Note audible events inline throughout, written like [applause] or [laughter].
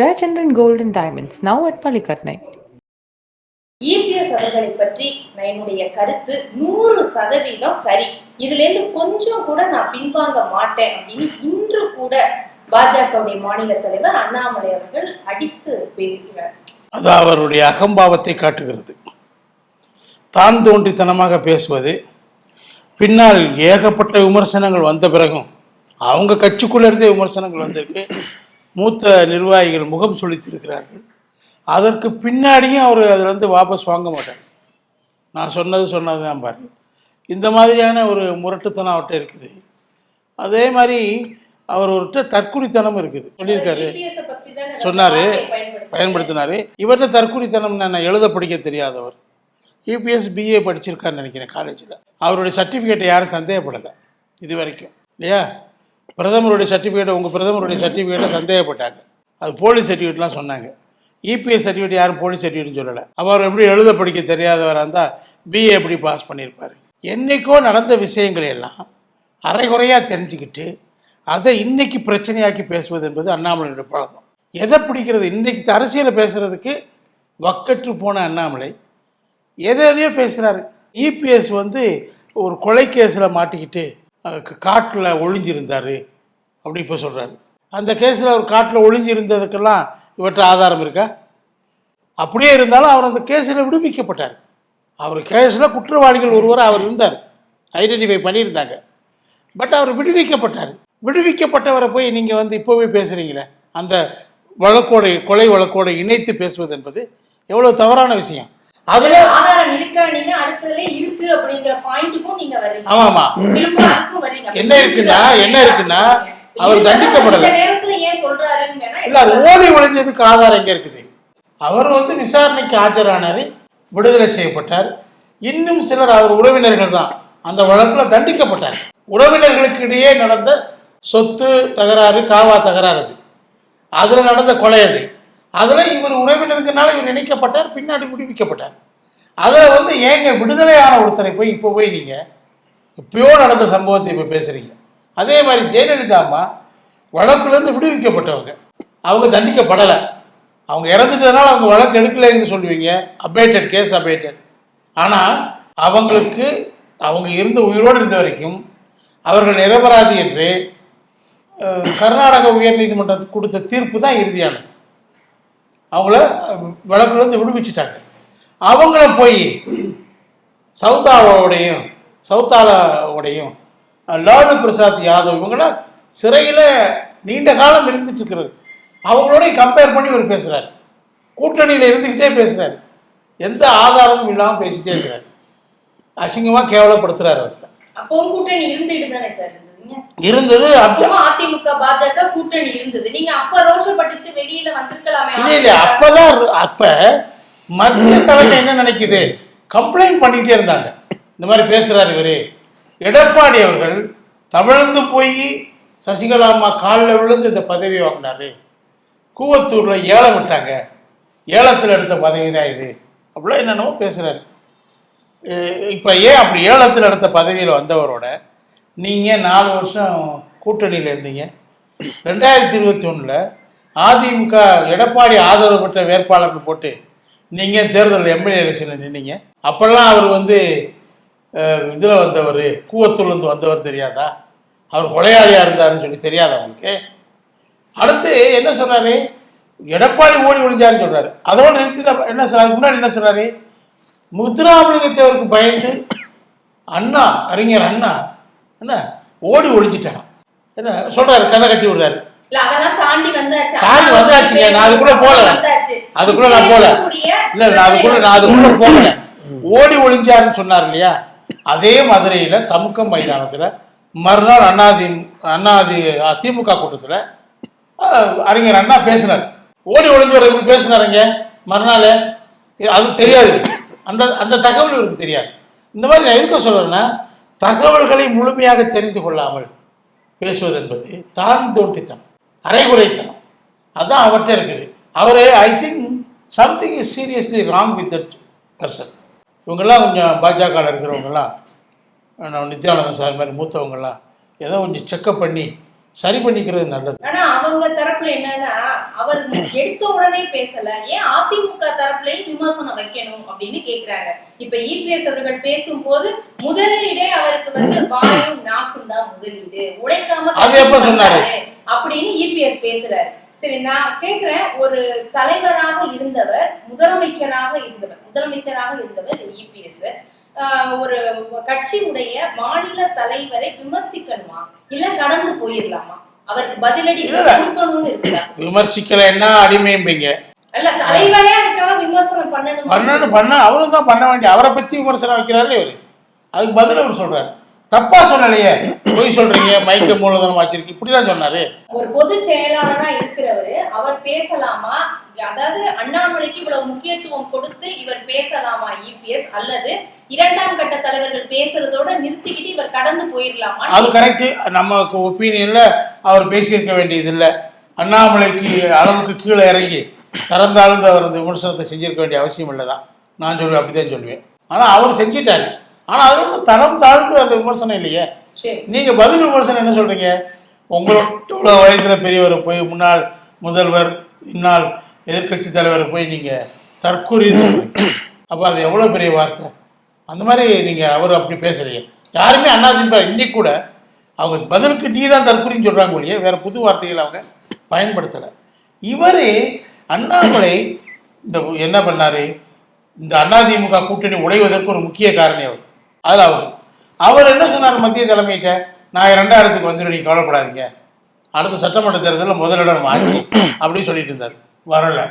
Jayachandran Gold and Diamonds, now at Palikatnai. EPS அவர்களை பற்றி நான் என்னுடைய கருத்து நூறு சதவீதம் சரி. இதுல இருந்து கொஞ்சம் கூட நான் பின்வாங்க மாட்டேன் அப்படின்னு இன்று கூட பாஜகவுடைய மாநில தலைவர் அண்ணாமலை அவர்கள் அடித்து பேசுகிறார். அது அவருடைய அகம்பாவத்தை காட்டுகிறது. தான் தோன்றித்தனமாக பேசுவது பின்னால் ஏகப்பட்ட விமர்சனங்கள் வந்த பிறகும் அவங்க கட்சிக்குள்ளே இருந்தே விமர்சனங்கள் வந்திருக்கு. மூத்த நிர்வாகிகள் முகம் சுளித்திருக்கிறார்கள். அதற்கு பின்னாடியும் அவர் அதில் வந்து வாபஸ் வாங்க மாட்டார். நான் சொன்னது சொன்னது தான் பாரு இந்த மாதிரியான ஒரு முரட்டுத்தனம் அவர்கிட்ட இருக்குது. அதே மாதிரி அவர் ஒருத்த தற்குறித்தனம் இருக்குது. சொல்லியிருக்காரு. சொன்னாரு. பயன்படுத்தினாரு. பயன்படுத்தினாரு. இவர்கிட்ட தற்குறித்தனம் நான் எழுத படிக்க தெரியாதவர். யூபிஎஸ் பிஏ படிச்சிருக்காருன்னு நினைக்கிறேன் காலேஜில் அவருடைய சர்டிஃபிகேட்டை யாரும் சந்தேகப்படலை. இது வரைக்கும். இல்லையா? பிரதமருடைய சர்டிஃபிகேட்டை உங்கள் பிரதமருடைய சர்டிஃபிகேட்டை சந்தேகப்பட்டாங்க. அது போலீஸ் சர்டிஃபிகேட்லாம் சொன்னாங்க. இபிஎஸ் சர்டிஃபிகேட் யாரும் போலீஸ் சர்டிஃபிகேட்னு சொல்லலை. அவர் எப்படி எழுத படிக்க தெரியாதவராக இருந்தால் பிஏ எப்படி பாஸ் பண்ணியிருப்பார்? என்றைக்கோ நடந்த விஷயங்களை எல்லாம் அரைகுறையாக தெரிஞ்சுக்கிட்டு அதை இன்னைக்கு பிரச்சனையாக்கி பேசுவது என்பது அண்ணாமலையுடைய பழக்கம். எதை பிடிக்கிறது? இன்றைக்கு அரசியலை பேசுகிறதுக்கு வக்கற்று போன அண்ணாமலை எதை எதையோ பேசுகிறாரு இபிஎஸ் வந்து ஒரு கொலை கேஸில் மாட்டிக்கிட்டு காட்டில் ஒழிஞ்சிருந்தார் அப்படி இப்போ சொல்கிறாரு அந்த கேஸில் அவர் காட்டில் ஒழிஞ்சிருந்ததுக்கெல்லாம் இவற்ற ஆதாரம் இருக்கா? அப்படியே இருந்தாலும் அவர் அந்த கேஸில் விடுவிக்கப்பட்டார். அவர் கேஸில் குற்றவாளிகள் ஒருவர் அவர் இருந்தார். ஐடென்டிஃபை பண்ணியிருந்தாங்க. பட் அவர் விடுவிக்கப்பட்டார். விடுவிக்கப்பட்டவரை போய் நீங்கள் வந்து இப்போவே பேசுகிறீங்களே அந்த வழக்கோட கொலை வழக்கோட இணைத்து பேசுவது என்பது எவ்வளோ தவறான விஷயம். அதில் ஆதாரம் இருக்கா? நீங்க அடுத்ததுல இருக்கு அப்படிங்கிற பாயிண்ட்டுக்கும் நீங்க வர்றீங்க. ஆமாம். ஆமாம் திரும்ப அதுக்கும் வர்றீங்க. என்ன இருக்குன்னா, என்ன இருக்குன்னா, அவர் தண்டிக்கப்படல. இந்த நேரத்துல ஏன் சொல்றாருன்னு இல்லை அது ஓடி ஒளிஞ்சதுக்கு ஆதாரம் எங்கே இருக்குது? அவர் வந்து விசாரணைக்கு ஆஜரானார் விடுதலை செய்யப்பட்டார். இன்னும் சிலர் அவர் உறவினர்கள் தான். அந்த வழக்கில் தண்டிக்கப்பட்டார். உறவினர்களுக்கு இடையே நடந்த சொத்து தகராறு காவா தகராறு அது. அதில் நடந்த கொலை அது. அதில் இவர் உறவினருக்குனால இவர் இணைக்கப்பட்டார் பின்னாடி விடுவிக்கப்பட்டார் அதில் வந்து ஏங்க விடுதலையான ஒருத்தரை போய் இப்போ போய் நீங்கள் எப்பயோ நடந்த சம்பவத்தை இப்போ பேசுகிறீங்க அதே மாதிரி ஜெயலலிதா அம்மா வழக்குலேருந்து விடுவிக்கப்பட்டவங்க. அவங்க தண்டிக்கப்படலை. அவங்க இறந்துட்டதுனால அவங்க வழக்கு எடுக்கலைன்னு சொல்லுவீங்க. அபேட்டட் கேஸ் அபேட்டட் ஆனால் அவங்களுக்கு அவங்க இருந்த உயிரோடு இருந்த வரைக்கும் அவர்கள் நிரபராதி என்று கர்நாடக உயர்நீதிமன்றம் கொடுத்த தீர்ப்பு தான் இறுதியானது. அவங்கள விளக்குலேருந்து விடுவிச்சிட்டாங்க. அவங்கள போய் சவுதாவோடையும் சவுதாலாவோடையும் லாலு பிரசாத் யாதவ் இவங்கள சிறையில் நீண்ட காலம் இருந்துட்டு இருக்கிறது அவங்களோடய கம்பேர் பண்ணி இவர் பேசுகிறார் கூட்டணியில் இருந்துக்கிட்டே பேசுகிறார் எந்த ஆதாரமும் இல்லாமல் பேசிட்டே இருக்கிறார். அசிங்கமாக கேவலப்படுத்துகிறார் அவர். அப்போ கூட்டணி இருந்துட்டு தானே சார்? இருந்தது அதிமுக பாஜக கூட்டணி இருந்தது. நீங்க அப்ப ரோஷப்பட்டுட்டு வெளியில வந்திருக்கலாமே இல்லை இல்லை அப்பதான் அப்ப மத்திய தலைமை என்ன நினைக்குது? கம்ப்ளைண்ட் பண்ணிட்டே இருந்தாங்க. இந்த மாதிரி பேசுறாரு இவரு. எடப்பாடி அவர்கள் தவழ்ந்து போய் சசிகலா அம்மா காலில் விழுந்து இந்த பதவி வாங்கினாரு. கூவத்தூர்ல ஏலம் விட்டாங்க. ஏலத்தில் எடுத்த பதவி தான் இது. அப்படிலாம் என்னென்னமோ பேசுறாரு. இப்போ ஏன் அப்படி ஏலத்தில் எடுத்த பதவியில் வந்தவரோட நீங்கள் நாலு வருஷம் கூட்டணியில் இருந்தீங்க. ரெண்டாயிரத்தி இருபத்தி ஒன்றில் அதிமுக எடப்பாடி ஆதரவு பெற்ற வேட்பாளருக்கு போட்டு நீங்கள் தேர்தல் எம்எல்ஏ எலெக்ஷனில் நின்னீங்க. அப்போல்லாம் அவர் வந்து இதில் வந்தவர் கூவத்தூர்லேருந்து வந்தவர் தெரியாதா? அவர் கொலையாளியாக இருந்தாருன்னு சொல்லி தெரியாதா உங்களுக்கு? அடுத்து என்ன சொன்னார்? எடப்பாடி ஓடி ஒழிஞ்சாருன்னு சொல்கிறார் அதோடு நிறுத்தி தான் என்ன சொல்றாரு அதுக்கு முன்னாடி என்ன சொன்னார்? முத்துராமலிங்கத்தேவருக்கு பயந்து அண்ணா அறிஞர் அண்ணா என்ன? ஓடி ஒளிஞ்சிட்டான். என்ன? சொல்றாரு கதை கட்டி விடுறாரு. தாண்டி வந்தாச்சு. நான் அதுக்குள்ள போகல. வந்தாச்சு. அதுக்குள்ள நான் போகல. இருக்கக்கூடிய இல்ல நான் அதுக்குள்ள நான் அதுக்குள்ள போகல. ஓடி ஒளிஞ்சாருன்னு சொன்னார் இல்லையா? அதே மதுரையில தமுக்கம் மைதானத்துல மறுநாள் அண்ணாதி அண்ணாதி திமுக கூட்டத்துல அறிஞர் அண்ணா பேசினார். ஓடி ஒளிஞ்சவர் எப்படி பேசினாருங்க மறுநாள்? அது தெரியாது. அந்த அந்த தகவல் இவருக்கு தெரியாது. இந்த மாதிரி நான் எதுக்கு சொல்றேன்னா தகவல்களை முழுமையாக தெரிந்து கொள்ளாமல் பேசுவது என்பது தான் தோண்டித்தனம் அரைகுறைத்தனம். அதுதான் அவர்கிட்ட இருக்குது. அவரே I think something is seriously wrong with that person இவங்கெல்லாம் கொஞ்சம் பாஜகவில் இருக்கிறவங்கெல்லாம் நித்யானந்தன் சார் மாதிரி மூத்தவங்கெல்லாம் ஏதோ கொஞ்சம் செக்கப் பண்ணி சரி பண்ணிக்கிறது நல்லது. அவங்க தரப்புல என்னன்னா அவர் எடுத்த உடனே பேசல. ஏன் அதிமுக தரப்புலயும் விமர்சனம் வைக்கணும் அப்படின்னு கேக்குறாங்க. இப்ப இபிஎஸ் அவர்கள் பேசும்போது முதலீடே அவருக்கு வந்து வாயும் நாக்கும் தான் முதலீடு உழைக்காம? அப்படின்னு இபிஎஸ் பேசுறாரு. சரி நான் கேக்குறேன் ஒரு தலைவராக இருந்தவர் முதலமைச்சராக இருந்தவர் முதலமைச்சராக இருந்தவர் இபிஎஸ் ஒரு கட்சியுடைய மாநில தலைவரை விமர்சிக்கணுமா? இல்ல கடந்து போயிடலாமா அவருக்கு பதிலடி. கொடுக்கணும்னு இருக்குதா? விமர்சிக்கலைன்னா அடிமைம்பீங்க பண்ணணும்? பண்ணணும் பண்ண அவரும் தான் பண்ண வேண்டிய அவரை பத்தி விமர்சனம் வைக்கிறாரு இவரு. அதுக்கு பதில் அவர் சொல்றாரு. தப்பா சொல்லலையே. பொய் சொல்றீங்க மைக்க மூலதனம் வச்சிருக்கு. இப்படிதான் சொன்னாரு. ஒரு பொது செயலாளரா இருக்கிறவரு அவர் பேசலாமா? அதாவது அண்ணாமலைக்கு இவ்வளவு முக்கியத்துவம் கொடுத்து இவர் பேசலாமா இபிஎஸ் அல்லது இரண்டாம் கட்ட தலைவர்கள் பேசுறதோட நிறுத்திக்கிட்டு இவர் கடந்து போயிடலாமா அது கரெக்டு நமக்கு ஒப்பீனியன்ல அவர் பேசியிருக்க வேண்டியது இல்லை அண்ணாமலைக்கு அளவுக்கு கீழே இறங்கி திறந்தாழ்ந்து அவர் இந்த விமர்சனத்தை செஞ்சிருக்க வேண்டிய அவசியம் இல்லை தான் நான் சொல்லுவேன் அப்படிதான் சொல்லுவேன் ஆனால் அவர் செஞ்சிட்டாரு. ஆனால் அது ஒன்றும் தரம் தாழ்ந்து அந்த விமர்சனம் இல்லையே. நீங்கள் பதில் விமர்சனம் என்ன சொல்கிறீங்க உங்களோட இவ்வளோ வயசில் பெரியவர் போய் முன்னாள் முதல்வர் இந்நாள் எதிர்க்கட்சி தலைவரை போய் நீங்கள் தற்கூறின்னு அப்போ அது எவ்வளோ பெரிய வார்த்தை? அந்த மாதிரி நீங்கள் அவர் அப்படி பேசுறீங்க யாருமே அண்ணாதிமுக இன்னைக்கு கூட அவங்க பதிலுக்கு நீ தான் தற்கூறின்னு சொல்கிறாங்க ஒழிய வேற புது வார்த்தைகள் அவங்க பயன்படுத்தலை. இவர் அண்ணாமலை இந்த என்ன பண்ணார்? இந்த அதிமுக கூட்டணி உடைவதற்கு ஒரு முக்கிய காரணி அவர். அதில் அவர். அவர் என்ன சொன்னார் மத்திய தலைமையிட்ட? நான் ரெண்டாயிரத்துக்கு வந்துடும் நீ கவலைப்படாதீங்க. அடுத்த சட்டமன்ற தேர்தலில் முதலிடம் ஆச்சு அப்படின்னு சொல்லிட்டு இருந்தார். வரலை.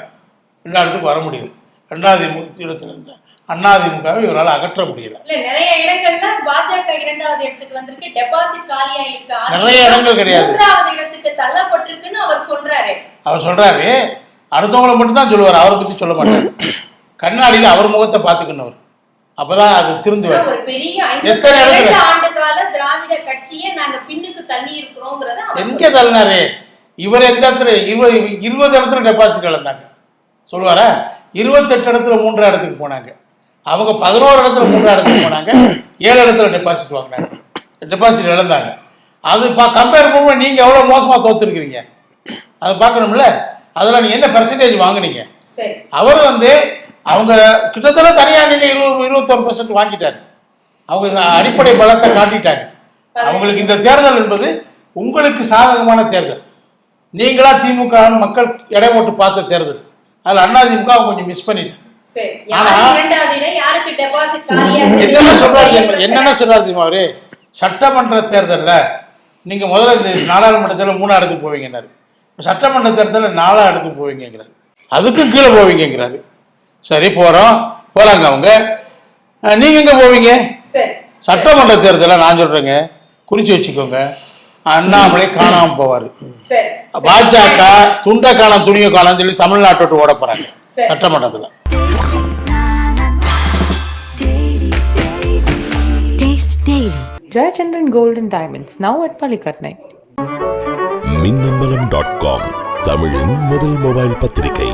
ரெண்டாயிரத்துக்கு வர முடியல. ரெண்டாவது இடத்துல இருந்த அதிமுகவை இவரால் அகற்ற முடியல. நிறைய இடங்கள்ல பாஜக இரண்டாவது இடத்துக்கு வந்திருக்கு டெபாசிட் காலியா இருக்கு. நிறைய இடங்கள் கிடையாது. மூன்றாவது இடத்துக்கு தள்ளப்பட்டிருக்குன்னு அவர் சொல்றாரு. அவர் சொல்றாரு அடுத்தவங்களை மட்டும் தான் சொல்லுவார் அவரை பத்தி சொல்ல மாட்டார். கண்ணாடியில் அவர் முகத்தை பார்த்துக்கணும் அப்பதான் அது பெரிய எத்தனை இடத்துல? ஆண்டு கால திராவிட கட்சியை நாங்க பின்னுக்கு தள்ளி இருக்கிறோங்கிறத எங்க தள்ளினாரு? இவர் எந்த இடத்துல இருபது இருபது இடத்துல டெபாசிட் இழந்தாங்க சொல்லுவாரா? இருபத்தெட்டு இடத்துல மூன்றாம் இடத்துக்கு போனாங்க. அவங்க பதினோரு இடத்துல மூன்றாம் இடத்துக்கு போனாங்க. ஏழு இடத்துல டெபாசிட் வாங்கினாங்க. டெபாசிட் இழந்தாங்க. அது பா கம்பேர் பண்ணும்போது நீங்கள் எவ்வளோ மோசமாக தோத்துருக்கிறீங்க? அது பார்க்கணும்ல? அதில் நீங்கள் என்ன பெர்சன்டேஜ் வாங்குனீங்க? அவர் வந்து அவங்க கிட்டத்தட்ட தனியாக நின்று இருபது இருபத்தொரு பர்சன்ட் வாங்கிட்டாரு. அவங்க அடிப்படை பலத்தை காட்டிட்டாங்க அவங்களுக்கு இந்த தேர்தல் என்பது உங்களுக்கு சாதகமான தேர்தல். நீங்களா திமுக மக்கள் எடை போட்டு பார்த்த தேர்தல். அதில் அவங்க கொஞ்சம் மிஸ் [laughs] இருக்கு? என்னென்ன சொல்றாரு. என்னென்ன சொல்றாரு அவரு? சட்டமன்ற தேர்தல்ல நீங்க முதல்ல இந்த நாடாளுமன்ற தேர்தல் மூணா இடத்துக்கு போவீங்கன்னாரு. சட்டமன்ற தேர்தலில் நாலா இடத்துக்கு போவீங்கிறாரு அதுக்கும் கீழே போவீங்கிறாரு சரி போறோம். போறாங்க அவங்க. அஹ், நீங்க எங்க போவீங்க? சட்டமன்ற தேர்தலில் நான் சொல்றேங்க. குறிச்சு வச்சுக்கோங்க. அண்ணாமலை காணாம போவாரு. சரி பாஜக துண்டை காணாம துணியை காணாம சொல்லி தமிழ்நாட்டை விட்டு ஓட போறாங்க. சட்டமன்றத்துல. Gold and Diamonds, now at Palikatnai. Minnambalam dot com தமிழின் முதல் மொபைல் பத்திரிகை.